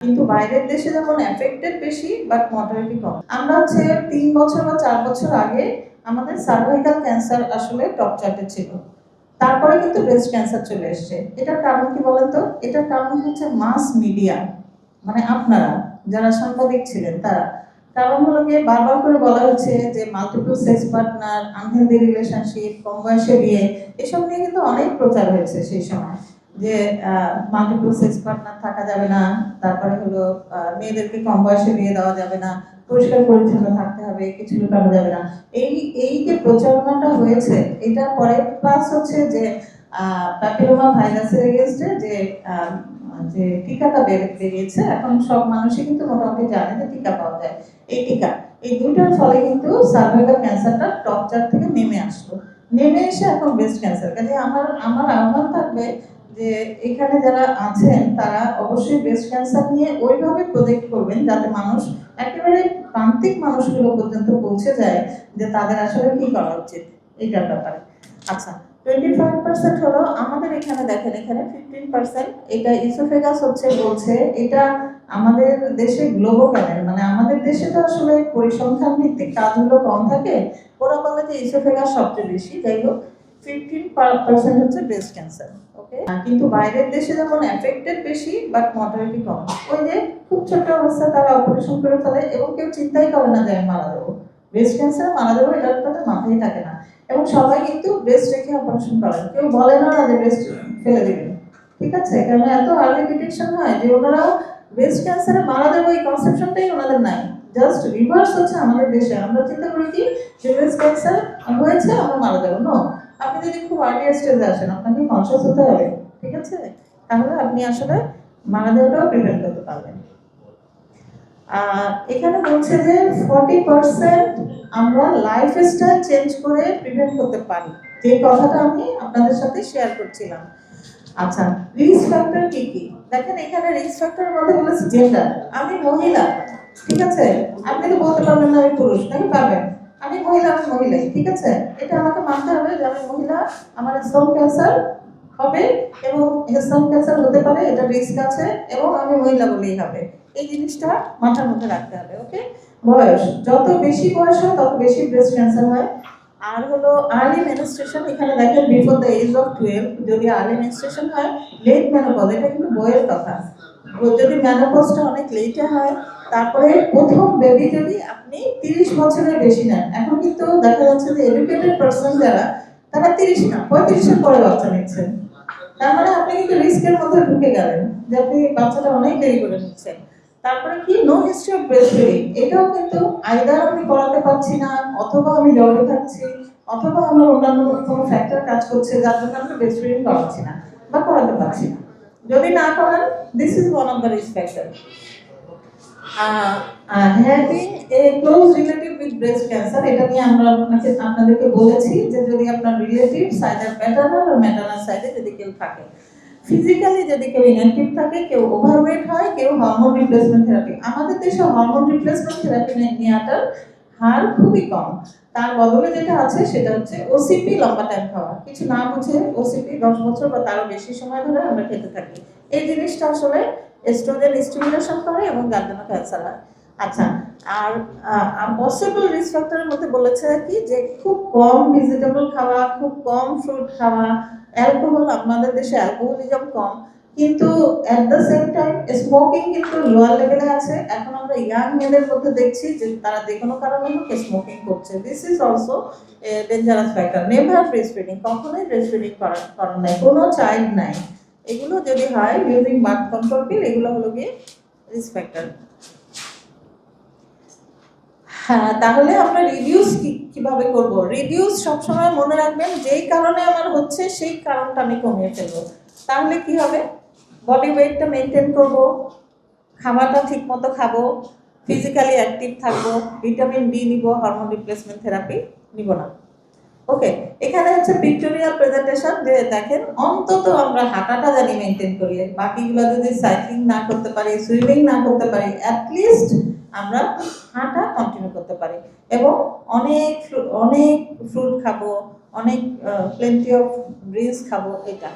কিন্তু বাইরের দেশে যেমন এফেক্টেড বেশি বাট মর্টালিটি কম। আমরা হচ্ছে তিন বছর বা চার বছর আগে আমাদের সার্ভাইকাল ক্যান্সার আসলে টপ চার্টে ছিল। তারপরে কিন্তু ব্রেস্ট ক্যান্সার চলে এসছে। এটার কারণ কি বলেন তো? এটার কারণ হচ্ছে মাস মিডিয়া মানে আপনারা, যারা সাংবাদিক ছিলেন তারা। কারণ হলো গিয়ে বারবার করে বলা হচ্ছে যে multiple sex partner unhealthy relationship কম বয়সে বিয়ে, এসব নিয়ে কিন্তু অনেক প্রচার হয়েছে সেই সময়। যে মাল্টিপল সেক্স পার্টনার থাকা যাবে না, তারপরে হলো মেয়েদেরকে কম বয়সে বিয়ে দেওয়া যাবে না, পরিষ্কার পরিচ্ছন্ন থাকতে হবে, কিছু লুকানো যাবে না। এই এই যে প্রচারণাটা হয়েছে এটার পরে প্লাস হচ্ছে যে প্যাপিলোমা ভাইরাসের এগেনস্টে যে যে টিকাটা বের- বেরিয়েছে, এখন সব মানুষই কিন্তু মোটামুটি জানে যে টিকা পাওয়া যায়। এই টিকা, এই দুইটার ফলে কিন্তু সার্ভাইকাল ক্যান্সারটা টপ চার থেকে নেমে আসলো। নেমে এসে এখন ব্রেস্ট ক্যান্সার কাজে আমার আমার আহ্বান থাকবে যে এখানে যারা আছেন, তারা অবশ্যই ব্রেস্ট ক্যান্সার নিয়ে ওইভাবে প্রজেক্ট করবেন যাতে মানুষ একেবারে প্রান্তিক মানুষগুলো পর্যন্ত পৌঁছে যায় যে তাদের আসলে কি করা উচিত এইটার ব্যাপারে। আচ্ছা টোয়েন্টি ফাইভ পার্সেন্ট হলো আমাদের এখানে দেখেন, এখানে ফিফটিন পার্সেন্ট এটা ইসোফেগাস হচ্ছে, বলছে এটা আমাদের দেশে গ্লোবো ক্যানেল মানে আমাদের দেশে তো আসলে পরিসংখ্যান ভিত্তিক কাজগুলো কম থাকে, ওরা বলে যে ইসোফেগাস সবচেয়ে বেশি, যাই হোক। ফিফটিন পার্সেন্ট হচ্ছে ব্রেস্ট ক্যান্সার ওকে কিন্তু বাইরের দেশে যেমন এফেক্টেড বেশি বাট মর্টালিটি কম। ওই যে খুব ছোট অবস্থায় তারা অপারেশন করে ফেলে এবং কেউ চিন্তাই করে না যে আমি মারা যাব। ব্রেস্ট ক্যান্সার মারা যাব এটা তাদের মাথায় থাকে না। এবং সবাই কিন্তু ব্রেস্ট রেখে অপারেশন করেন। কেউ বলে না যে ব্রেস্ট ফেলে দিবেন ঠিক আছে? কারণ এত আর্লি ডিটেকশন হয় যে ওনারা ব্রেস্ট ক্যান্সারে মারা যাব, এই কনসেপশনটাই ওনাদের নাই। জাস্ট রিভার্স হচ্ছে আমাদের দেশে। আমরা চিন্তা করি কি, যে ব্রেস্ট ক্যান্সার হয়েছে, আমরা মারা যাব। নো আপনি যদি খুব আর্লি স্টেজে আসেন, আপনাকে কনসিয়াস হতে হবে, ঠিক আছে? তাহলে আপনি আসলে মারা যাওয়াটাও প্রিভেন্ট করতে পারবেন। এখানে বলছে যে ফর্টি পার্সেন্ট আমরা লাইফ স্টাইল চেঞ্জ করে প্রিভেন্ট করতে পারি। যে কথাটা আমি আপনাদের সাথে শেয়ার করছিলাম। আচ্ছা রিস্ক ফ্যাক্টর কি কি? দেখেন, এখানে রিস্ক ফ্যাক্টরের মধ্যে বলেছে জেন্ডার আমি মহিলা, ঠিক আছে? আপনি তো বলতে পারবেন না আমি পুরুষ নাকি পারবেন? আমি মহিলা, আমি মহিলাই, ঠিক আছে? এটা আমাকে মানতে হবে যে আমি মহিলা, আমার স্তন ক্যান্সার হবে এবং স্তন ক্যান্সার হতে পারে, এটা রিস্ক আছে এবং আমি মহিলা বলেই হবে। এই জিনিসটা মাথার মধ্যে রাখতে হবে, ওকে? বয়স, যত বেশি বয়স হয়, তত বেশি ব্রেস্ট ক্যান্সার হয়। আর হলো আর্লি মেনস্ট্রেশন এখানে দেখেন before the age of twelve যদি আর্লি মেনস্ট্রেশন হয় লেট মেনোপজ এটা কিন্তু বইয়ের কথা। যদি মেনোপজটা অনেক লেটে হয়। তারপরে প্রথম বেবি যদি আপনি তিরিশ বছরের বেশি নেন, এখন কিন্তু দেখা যাচ্ছে যে এডুকেটেড পার্সন যারা, তারা তিরিশ না, পঁয়ত্রিশের পরে বাচ্চা নিচ্ছেন তার মানে আপনি কিন্তু রিস্কের মধ্যে ঢুকে গেলেন যে আপনি বাচ্চাটা অনেক দেরি করে নিচ্ছেন। তারপরে কি? No history of breast feeding এটাও কিন্তু আইদার আমি করাতে পারছি না, অথবা আমি জ্বরে থাকছি, অথবা আমার অন্যান্য কোনো ফ্যাক্টর কাজ করছে যার জন্য আমি ব্রেস্ট ফিডিং করাচ্ছি না, বা করাতে পারছি না। যদি না করেন this is one of the risk factor cancer এটা নিয়ে আমরা আপনাকে, আপনাদেরকে বলেছি যে যদি আপনার আর যদি কেউ থাকে। ফিজিক্যালি যদি কেউ থাকে, কেউ হয়, কেউ হরমোন থেরাপি আমাদের দেশে হরমোন রিপ্লেসমেন্ট থেরাপি নেওয়াটার হার খুবই কম। তার বদলে যেটা আছে, সেটা হচ্ছে ওসিপি লম্বা টাইম খাওয়া। কিছু না বুঝে ওসিপি দশ বছর বা তারও বেশি সময় ধরে আমরা খেতে থাকি। এই জিনিসটা আসলে এস্ট্রোজেন স্টিমুলেশন করে এবং যার জন্য ক্যান্সার হয়। আচ্ছা আর পসিবল রিস্ক ফ্যাক্টরের মধ্যে বলেছে কি যে খুব কম ভেজিটেবল খাওয়া, খুব কম ফ্রুট খাওয়া অ্যালকোহল আমাদের দেশে অ্যালকোহলিজম কম। কিন্তু at the same time smoking কিন্তু লোয়ার লেভেলে আছে। এখন আমরা ইয়াং মেয়েদের মধ্যে দেখছি যে তারা যে কোনো কারণে হোক স্মোকিং করছে। This is also dangerous factor never breast feeding কখনোই ব্রেস্ট ফিডিং করার করার নাই, কোনো চাইল্ড নাই। এগুলো যদি হয় ইউজিং বার্থ কন্ট্রোল পিল এগুলো হলো গিয়ে রিস্ক ফ্যাক্টর হ্যাঁ তাহলে আমরা রিডিউস কীভাবে করব? রিডিউস সবসময় মনে রাখবেন, যেই কারণে আমার হচ্ছে, সেই কারণটা আমি কমিয়ে ফেলব। তাহলে কি হবে? বডি ওয়েটটা মেনটেন করব খাবারটা ঠিক মতো খাব ফিজিক্যালি অ্যাক্টিভ থাকব, ভিটামিন ডি নিব হরমোন রিপ্লেসমেন্ট থেরাপি নিব না। ওকে এখানে হচ্ছে পিক্টোরিয়াল প্রেজেন্টেশন যে দেখেন, অন্তত আমরা হাঁটাটা জানি মেনটেন করি, বাকিগুলো যদি সাইক্লিং না করতে পারি সুইমিং না করতে পারি অ্যাটলিস্ট আমরা হাঁটা কন্টিনিউ করতে পারি। এবং অনেক অনেক ফ্রুট খাব, অনেক প্লেন্টি অফ ড্রিঙ্কস খাব, এটা।